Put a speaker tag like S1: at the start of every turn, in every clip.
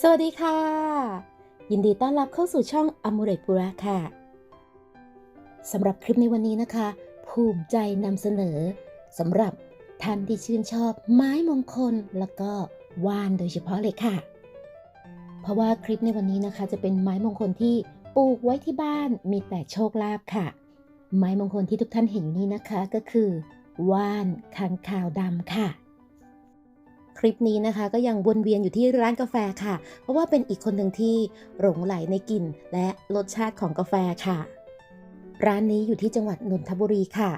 S1: สวัสดีค่ะ ยินดีต้อนรับเข้าสู่ช่องอมูเร p ปุระค่ะสำหรับคลิปในวันนี้นะคะ ภูมิใจนำเสนอสำหรับท่านที่ชื่นชอบไม้มงคลแล้วก็ว่านโดยเฉพาะเลยค่ะ เพราะว่าคลิปในวันนี้นะคะ จะเป็นไม้มงคลที่ปลูกไว้ที่บ้านมีแต่โชคลาภค่ะ ไม้มงคลที่ทุกท่านเห็นอยู่นี้นะคะก็คือ ว่านค้างคาวดำค่ะ คลิปนี้นะคะก็ยังวนเวียนอยู่ที่ร้านกาแฟค่ะ เพราะว่าเป็นอีกคนหนึ่งที่หลงไหลในกลิ่นและรสชาติของกาแฟค่ะ ร้านนี้อยู่ที่จังหวัดนนทบุรีค่ะ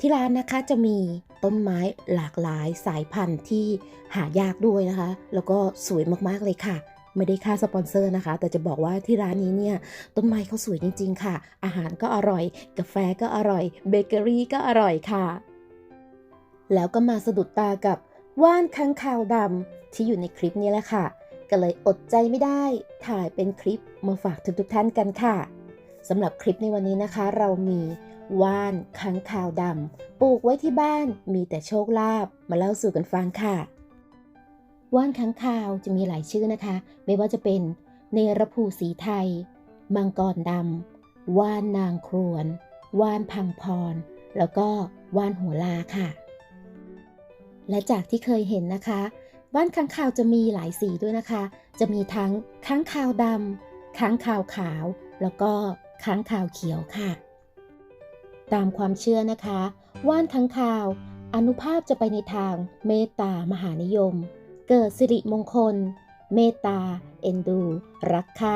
S1: ที่ร้านนะคะจะมีต้นไม้หลากหลายสายพันธุ์ที่หายากด้วยนะคะ แล้วก็สวยมากๆเลยค่ะไม่ได้ค่าสปอนเซอร์นะคะ แต่จะบอกว่าที่ร้านนี้เนี่ยต้นไม้เขาสวยจริง ๆ ค่ะ อาหารก็อร่อย กาแฟก็อร่อย เบเกอรี่ก็อร่อยค่ะ แล้วก็มาสะดุดตากับ ว่านค้างคาวดำที่อยู่ในคลิปนี้แหละค่ะ ก็เลยอดใจไม่ได้ถ่ายเป็นคลิปมาฝากทุกๆท่านกันค่ะสำหรับคลิปในวันนี้นะคะ เรามีว่านค้างคาวดำปลูกไว้ที่บ้านมีแต่โชคลาภมาเล่าสู่กันฟังค่ะ ว่านค้างคาวจะมีหลายชื่อนะคะ ไม่ว่าจะเป็นเนรภูสีไทย มังกรดำว่านนางครวน ว่านพังพร แล้วก็ว่านหัวลาค่ะ และจากที่เคยเห็นนะคะว่านค้างคาวจะมีหลายสีด้วยนะคะ จะมีทั้งค้างคาวดำค้างคาวขาว แล้วก็ค้างคาวเขียวค่ะ ตามความเชื่อนะคะ ว่านค้างคาว อนุภาพจะไปในทางเมตตามหานิยม เกิดสิริมงคล เมตตา เอ็นดู รักใคร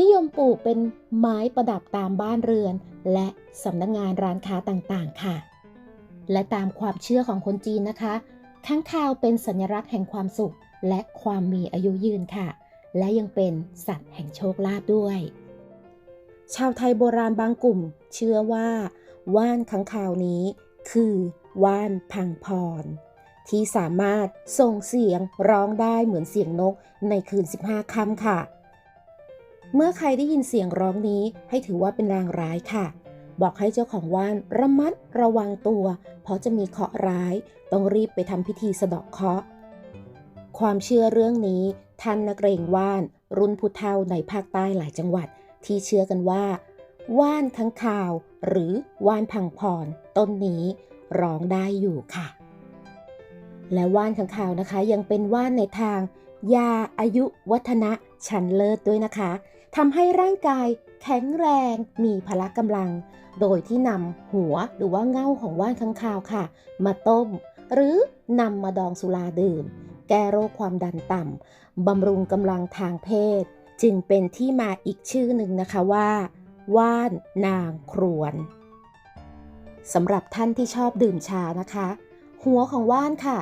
S1: นิยมปลูกเป็นไม้ประดับตามบ้านเรือน และสำนักงงานร้านค้าต่างๆ ค่ะ และตามความเชื่อของคนจีนนะคะค้างคาวเป็นสัญลักษณ์แห่งความสุข และความมีอายุยืนค่ะ และยังเป็นสัตว์แห่งโชคลาภด้วย ชาวไทยโบราณบางกลุ่ม เชื่อว่าว่านค้างคาวนี้ คือว่านพังพร ที่สามารถส่งเสียงร้องได้เหมือนเสียงนกในคืน 15 ค่ำค่ะ เมื่อใครได้ยินเสียงร้องนี้ให้ถือว่าเป็นรางร้ายค่ะ บอกให้เจ้าของว่านระมัดระวังตัว เพราะจะมีเคราะห์ร้าย ต้องรีบไปทำพิธีสะเดาะเคราะห์ ความเชื่อเรื่องนี้ ท่านนักเรงว่าน รุ่นผู้เฒ่าในภาคใต้หลายจังหวัด ที่เชื่อกันว่า ว่านค้างคาว หรือว่านพังพร ต้นนี้ร้องได้อยู่ค่ะ และว่านค้างคาวนะคะ ยังเป็นว่านในทาง ยาอายุวัฒนะชั้นเลิศด้วยนะคะ ทำให้ร่างกายแข็งแรงมีพละกำลัง โดยที่นำหัวหรือว่าเง่าของว่านค้างคาวค่ะ มาต้ม หรือนำมาดองสุราดื่ม แก้โรคความดันต่ำบำรุงกำลังทางเพศ จึงเป็นที่มาอีกชื่อหนึ่งนะคะว่า ว่านนางครวนสำหรับท่านที่ชอบดื่มชานะคะ หัวของว่านค่ะ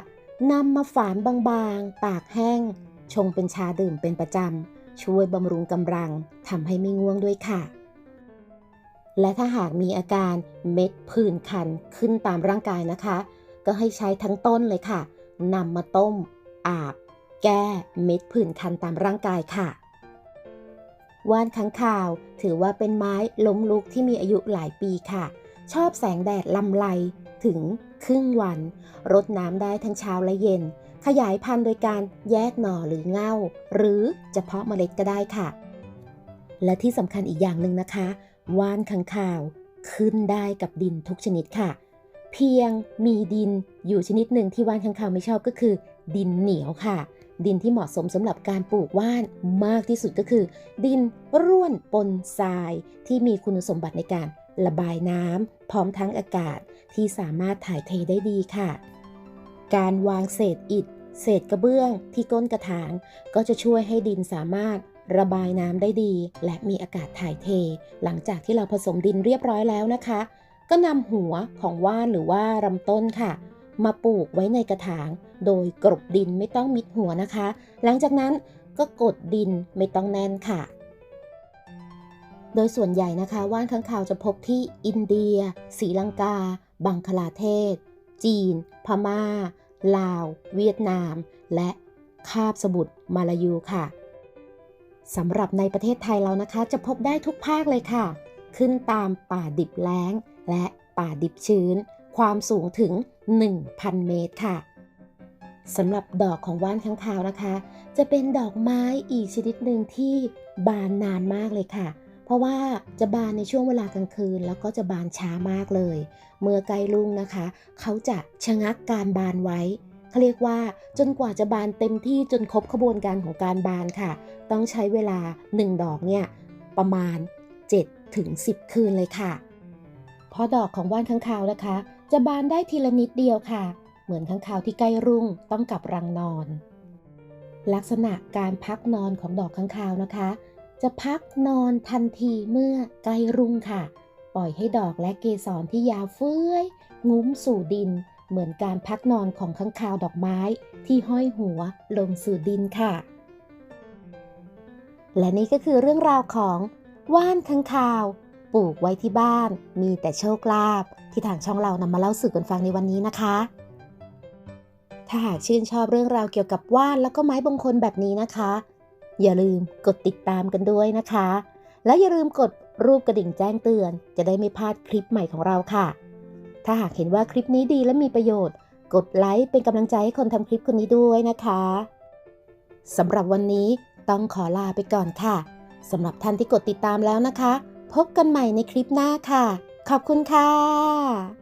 S1: นำมาฝานบางๆ ตากแห้ง ชงเป็นชาดื่มเป็นประจำ ช่วยบำรุงกำลังทำให้ไม่ง่วงด้วยค่ะ และถ้าหากมีอาการเม็ดผื่นคันขึ้นตามร่างกายนะคะ ก็ให้ใช้ทั้งต้นเลยค่ะนำมาต้ม อาบ แก้เม็ดผื่นคันตามร่างกายค่ะ ว่านค้างคาวถือว่าเป็นไม้ล้มลุกที่มีอายุหลายปีค่ะ ชอบแสงแดดลำไรถึงครึ่งวัน รดน้ำได้ทั้งเช้าและเย็น ขยายพันธุ์โดยการแยกหน่อหรือเง่า หรือจะเพาะเมล็ดก็ได้ค่ะ และที่สำคัญอีกอย่างหนึ่งนะคะ ว่านค้างคาวขึ้นได้กับดินทุกชนิดค่ะ เพียงมีดินอยู่ชนิดหนึ่งที่ว่านค้างคาวไม่ชอบก็คือ ดินเหนียวค่ะ ดินที่เหมาะสมสำหรับการปลูกว่านมากที่สุดก็คือ ดินร่วนปนทราย ที่มีคุณสมบัติในการระบายน้ำพร้อมทั้งอากาศที่สามารถถ่ายเทได้ดีค่ะ การวางเศษอิฐ เศษกระเบื้องที่ก้นกระถาง ก็จะช่วยให้ดินสามารถระบายน้ำได้ดี และมีอากาศถ่ายเท หลังจากที่เราผสมดินเรียบร้อยแล้วนะคะ ก็นำหัวของว่านหรือว่าลำต้นค่ะ มาปลูกไว้ในกระถาง โดยกรบดินไม่ต้องมิดหัวนะคะ หลังจากนั้นก็กดดินไม่ต้องแน่นค่ะ โดยส่วนใหญ่นะคะว่านค้างคาวจะพบที่อินเดียศรีลังกา บังคลาเทศ จีน พม่า ลาว เวียดนาม และคาบสมุทรมาลายูค่ะสำหรับในประเทศไทยเรานะคะ จะพบได้ทุกภาคเลยค่ะ ขึ้นตามป่าดิบแล้ง และป่าดิบชื้น ความสูงถึง 1,000 เมตรค่ะสำหรับดอกของว่านค้างคาวนะคะ จะเป็นดอกไม้อีกชนิดหนึ่งที่บานนานมากเลยค่ะ เพราะว่าจะบานในช่วงเวลากลางคืน แล้วก็จะบานช้ามากเลย เมื่อใกล้รุ่งนะคะ เขาจะชะงักการบานไว้เขาเรียกว่าจนกว่าจะบานเต็มที่จนครบขบวนการของการบานค่ะ ต้องใช้เวลา 1 ดอกเนี่ยประมาณ 7 ถึง 10 คืนเลยค่ะ เพราะดอกของว่านค้างคาวนะคะ จะบานได้ทีละนิดเดียวค่ะ เหมือนค้างคาวที่ใกล้รุ่งต้องกลับรังนอน ลักษณะการพักนอนของดอกค้างคาวนะคะ จะพักนอนทันทีเมื่อใกล้รุ่งค่ะ ปล่อยให้ดอกและเกสรที่ยาวเฟื้อยงุ้มสู่ดิน เหมือนการพักนอนของค้างคาวดอกไม้ที่ห้อยหัวลงสู่ดินค่ะ และนี่ก็คือเรื่องราวของว่านค้างคาว ปลูกไว้ที่บ้านมีแต่โชคลาภที่ทางช่องเรานำมาเล่าสู่กันฟังในวันนี้นะคะ ถ้าหากชื่นชอบเรื่องราวเกี่ยวกับว่านแล้วก็ไม้บงคลแบบนี้นะคะ อย่าลืมกดติดตามกันด้วยนะคะ และอย่าลืมกดรูปกระดิ่งแจ้งเตือน จะได้ไม่พลาดคลิปใหม่ของเราค่ะ ถ้าหากเห็นว่าคลิปนี้ดีและมีประโยชน์ กดไลค์เป็นกำลังใจให้คนทำคลิปคนนี้ด้วยนะคะสำหรับวันนี้ต้องขอลาไปก่อนค่ะสำหรับท่านที่กดติดตามแล้วนะคะ พบกันใหม่ในคลิปหน้าค่ะ ขอบคุณค่ะ